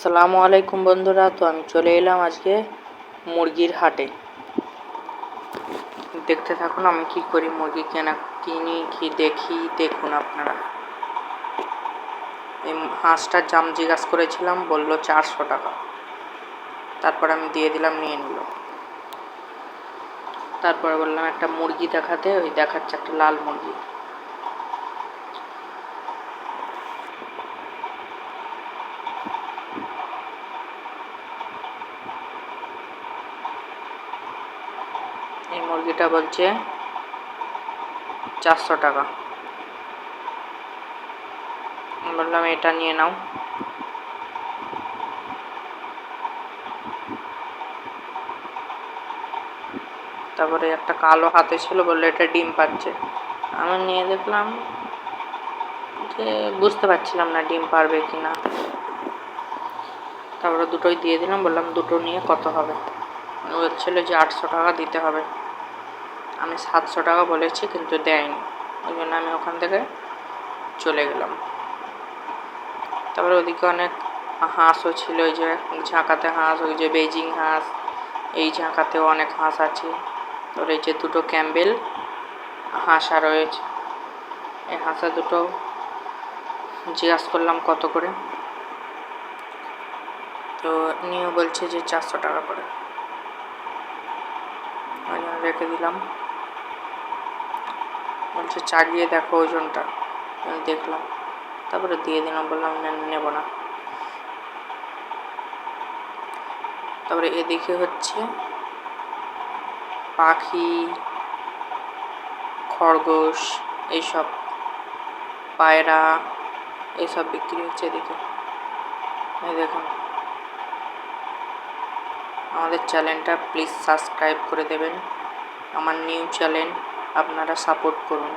আসসালামু আলাইকুম বন্ধুরা, তো আমি চলে এলাম আজকে মুরগির হাটে। দেখতে থাকুন আমি কি করি, মুরগি কেনা কিনি কি দেখি, দেখুন আপনারা। এই হাঁসটার দাম জিজ্ঞাসা করেছিলাম, বলল চারশো টাকা। তারপর আমি দিয়ে দিলাম, নিয়ে নিল। তারপরে বললাম, একটা মুরগি দেখাতে, ওই দেখাচ্ছে একটা লাল মুরগি। এই মুরগিটা বলছে চারশো টাকা। বললাম, এটা নিয়ে নাও। তারপরে একটা কালো হাতে ছিল বলল, এটা ডিম পাচ্ছে। আমি নিয়ে দেখলাম যে বুঝতে পারছিলাম না ডিম পারবে কি না তারপরে দুটোই দিয়ে দিলাম, বললাম, দুটো নিয়ে কত হবে? বলছিল যে আটশো টাকা দিতে হবে। আমি সাতশো টাকা বলেছি, কিন্তু দেয়নি। ওই জন্য আমি ওখান থেকে চলে গেলাম। তারপরে ওদিকে অনেক হাঁসও ছিল, ওই যে ঝাঁকাতে হাঁস, ওই যে বেজিং হাঁস, এই ঝাঁকাতেও অনেক হাঁস আছে। তোর এই যে দুটো ক্যাম্বেল হাঁসা রয়েছে। এই হাঁসা দুটো জিজ্ঞাসা করলাম কত করে। তো নিয়ে বলছে যে চারশো টাকা করে। রেখে দিলাম। বলছে চাগিয়ে দেখো ওজনটা। আমি দেখলাম। তারপরে দিয়ে দিলাম, বললাম নেব না। তারপরে এদিকে হচ্ছে পাখি, খরগোশ, এইসব, পায়রা, এইসব বিক্রি হচ্ছে এদিকে। এই দেখুন। আমাদের চ্যানেলটা প্লিজ সাবস্ক্রাইব করে দেবেন। আমার নিউ চ্যানেল আপনারা সাপোর্ট করুন।